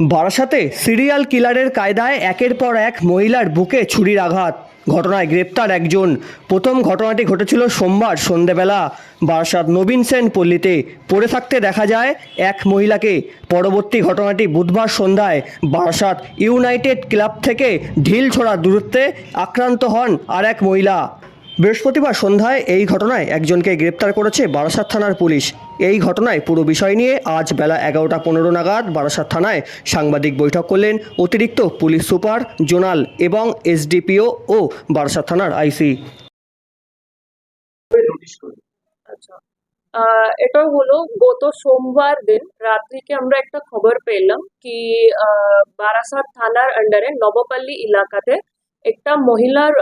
বারাসাতে সিরিয়াল কিলারের কায়দায় একের পর এক মহিলার বুকে ছুরির আঘাত। ঘটনায় গ্রেপ্তার একজন। প্রথম ঘটনাটি ঘটেছিল সোমবার সন্ধেবেলা। বারাসাত নবীন সেন পল্লীতে পড়ে থাকতে দেখা যায়, এক মহিলাকে। পরবর্তী ঘটনাটি বুধবার সন্ধ্যায় বারাসাত ইউনাইটেড ক্লাব থেকে ঢিল ছোড়া দূরত্বে আক্রান্ত হন আর এক মহিলা। বৃহস্পতিবার সন্ধ্যায় এই ঘটনায় একজনকে গ্রেপ্তার করেছে বারাসাত থানার পুলিশ। এই ঘটনায় পুরো বিষয় নিয়ে আজ বেলা এগারোটা পনেরো নাগাদ বারাসাত থানায় সাংবাদিক বৈঠক করলেন অতিরিক্ত পুলিশ সুপার, জোনাল এবং এসডিপিও ও বারাসাত থানার আইসি। আচ্ছা এটা হলো গত সোমবার দিন, রাত্রিকে আমরা একটা খবর পেলাম কি বারাসাত থানার আন্ডারে নবপল্লী এলাকাতে একটা মহিলার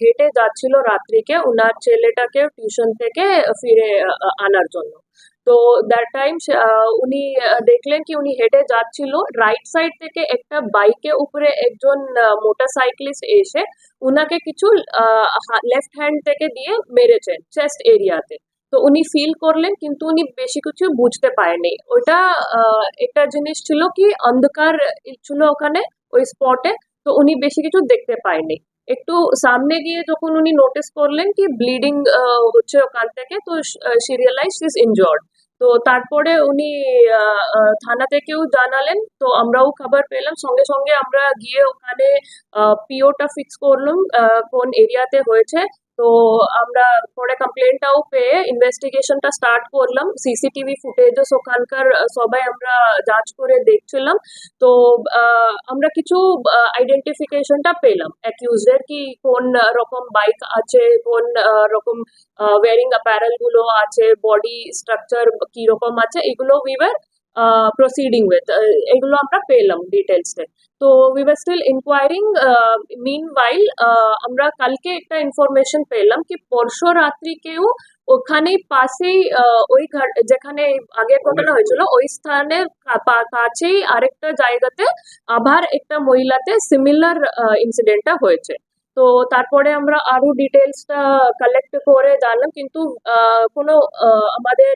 হেঁটে যাচ্ছিল রাত্রিকে ওনার ছেলেটাকে টিউশন থেকে ফিরে আনার জন্য। তো দ্যাট টাইম উনি দেখলেন কি উনি হেঁটে যাচ্ছিল রাইট সাইড থেকে একটা বাইকে উপরে একজন মোটর সাইক্লিস্ট এসে উনাকে কিছু লেফট হ্যান্ড থেকে দিয়ে মেরেছেন চেস্ট এরিয়াতে তো। উনি ফিল করলেন, কিন্তু উনি বেশি কিছু বুঝতে পারেনি ওটা একটা জিনিস ছিল কি, অন্ধকার ছিল ওখানে, ওই স্পটে তো উনি বেশি কিছু দেখতে পায়নি। একটু সামনে গিয়ে যখন উনি নোটিস করলেন কি ব্লিডিং হচ্ছে ওখান থেকে, তো সিরিয়ালাইজ ইজ ইনজর্ড তো তারপরে উনি থানা থেকেও জানালেন, তো আমরাও খবর পেলাম। সঙ্গে সঙ্গে আমরা গিয়ে ওখানে পিওটা ফিক্স করলাম কোন এরিয়াতে হয়েছে। তো আমরা পরে কমপ্লেনটাও পেয়ে ইনভেস্টিগেশনটা স্টার্ট করলাম। সিসিটিভি ফুটেজেস ওখানকার সবাই আমরা যাচ করে দেখছিলাম। তো আমরা কিছু আইডেন্টিফিকেশনটা পেলাম। অ্যাকিউজের কি কোন রকম বাইক আছে, কোন রকম ওয়ারিং অ্যাপারেলগুলো আছে বডি স্ট্রাকচার কি রকম আছে, এগুলো উই ওয়ার প্রসিডিং উইথ এগুলো আমরা পেলাম ডিটেলসে তো we were still inquiring meanwhile আমরা কালকে একটা ইনফরমেশন পেলাম কি পরশু রাত্রিকেও ওখানেই পাশেই আহ, ওই ঘর যেখানে আগের ঘটনা হয়েছিল ওই পা- কাছেই আরেকটা জায়গাতে আবার একটা মহিলাতে সিমিলার ইনসিডেন্টটা হয়েছে। তো তারপরে আমরা আরও ডিটেলসটা কালেক্ট করে জানলাম, কিন্তু কোনো আমাদের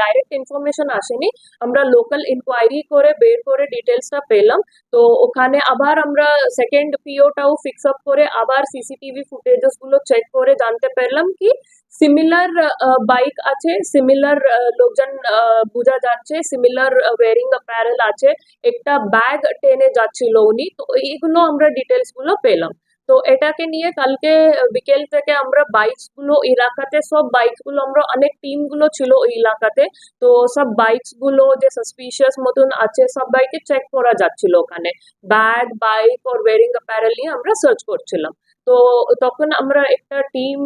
ডাইরেক্ট ইনফরমেশন আসেনি। আমরা লোকাল ইনকোয়ারি করে বের করে ডিটেলসটা পেলাম। তো ওখানে আবার আমরা সেকেন্ড পিওটাও ফিক্স আপ করে আবার সিসিটিভি ফুটেজেসগুলো চেক করে জানতে পারলাম কি সিমিলার বাইক আছে সিমিলার লোকজন বোঝা যাচ্ছে সিমিলার ওয়ারিং অ্যাপারেল আছে, একটা ব্যাগ টেনে যাচ্ছিল উনি, তো এইগুলো আমরা ডিটেলসগুলো পেলাম। তো এটাকে নিয়ে কালকে বিকেল থেকে আমরা বাইকসগুলো, এলাকাতে সব বাইকসগুলো, আমরা অনেক টিমগুলো ছিল ওই এলাকাতে। তো সব বাইকসগুলো যে সাসপিশিয়াস মতন আছে, সব বাইকে চেক করা যাচ্ছিল ওখানে। ব্যাগ বাইক ওর ওয়ারিং অ্যাপারেল নিয়ে আমরা সার্চ করছিলাম। তো তখন আমরা একটা টিম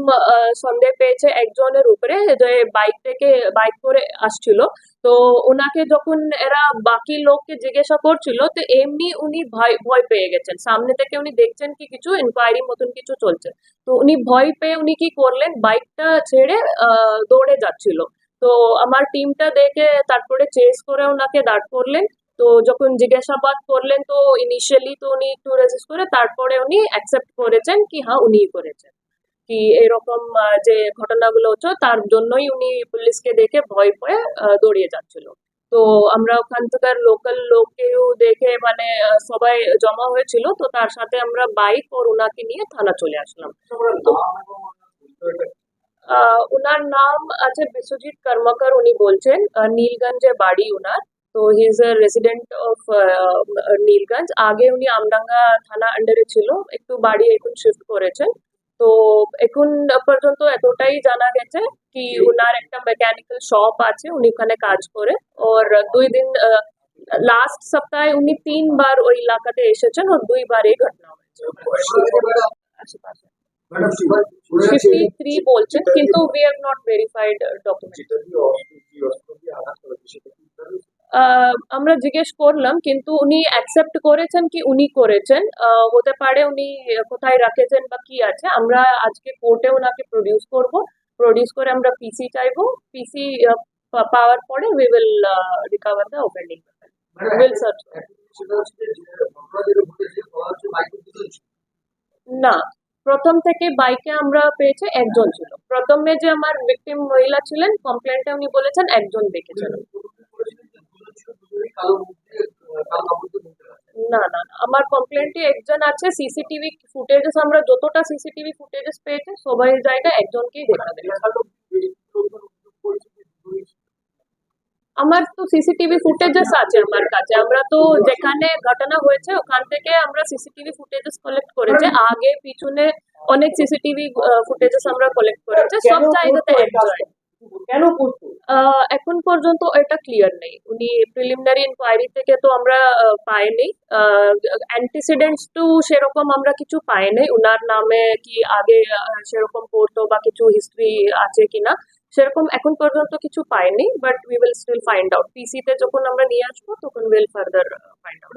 সন্দেহ পেয়েছে একজনের উপরে যে বাইক থেকে বাইক করে আসছিল। তো ওনাকে যখন এরা বাকি লোককে জিজ্ঞাসা করছিল, তো এমনি উনি ভয় ভয় পেয়ে গেছেন। সামনে থেকে উনি দেখছেন কি কিছু ইনকোয়ারি মতন কিছু চলছে। তো উনি ভয় পেয়ে উনি কি করলেন বাইকটা ছেড়ে দৌড়ে যাচ্ছিল। তো আমার টিমটা দেখে তারপরে চেস করে ওনাকে দাঁড় করলেন। তো যখন জিজ্ঞাসাবাদ করলেন, তো ইনিশিয়ালি তো উনি একটু রেজিস্ট করে, তারপরে উনি অ্যাকসেপ্ট করেছেন কি হ্যাঁ উনি করেছেন। কি এরকম যে ঘটনাগুলো হচ্ছে, তার জন্যই উনি পুলিশকে দেখে ভয় পেয়ে দৌড়িয়ে যাচ্ছিল। তো আমরা ওখান থেকে লোকাল লোককেও দেখে মানে সবাই জমা হয়েছিল, তো তার সাথে আমরা বাইক ওর ওনাকে নিয়ে থানা চলে আসলাম। ওনার নাম আছে বিশ্বজিৎ কর্মকার, উনি বলছেন নীলগঞ্জে বাড়ি ওনার তো he is a resident of Nilganj আগে উনি আমডাঙ্গা থানা আন্ডারে ছিল একটু বাড়ি এখন শিফট করেছেন তো এখন পর্যন্ত এতটাই জানা গেছে কি ওনার একটা মেকানিক্যাল শপ আছে উনি ওখানে কাজ করে ওর দুই দিন লাস্ট সপ্তাহে উনি তিনবার ওই এলাকাতে এসেছেন ওর দুইবার এই ঘটনা হয়েছে আশেপাশে ফিফটি থ্রি বলছেন কিন্তু we have not verified document আমরা জিজ্ঞেস করলাম কিন্তু উনি অ্যাকসেপ্ট করেছেন কি উনি করেছেন? হতে পারে উনি কোথায় রাখেছেন বা কি আছে। আমরা আজকে কোর্টে ওনাকে প্রডিউস করব। প্রডিউস করে আমরা পিসি চাইব। পিসি পাওয়ার পরে we will recover the offending will search না প্রথম থেকে বাইকে আমরা পেয়েছে একজন ছিল। প্রথমে যে আমার ভিকটিম মহিলা ছিলেন কমপ্লেন্টে উনি বলেছেন একজন দেখেছেন। না না। আমার কমপ্লেন্টে একজন আছে সিসিটিভি ফুটেজেস আমরা যতটা সিসিটিভি ফুটেজেস পেয়েছে সবাই জায়গায় একজনকেই দেখা আমার তো সিসিটিভি ফুটেজেস আছে আমার কাছে। আমরা তো যেখানে ঘটনা হয়েছে ওখান থেকে আমরা সিসিটিভি ফুটেজেস কালেক্ট করেছে। আগে পিছনে অনেক সিসিটিভি ফুটেজেস আমরা কালেক্ট করেছে। সব জায়গাতে কেন করতো? এখন পর্যন্ত এটা ক্লিয়ার নেই। উনি প্রিলিমিনারি ইনকোয়ারি থেকে তো আমরা পাইনি। অ্যান্টিসিডেন্টস তো সেরকম আমরা কিছু পাইনি। উনার নামে কি আগে সেরকম পড়তো বা কিছু হিস্ট্রি আছে কিনা, সেরকম এখন পর্যন্ত কিছু পাইনি but we will still find out পিসিতে যখন আমরা নিয়ে আসব, তখন উইল ফার্দার ফাইন্ড আউট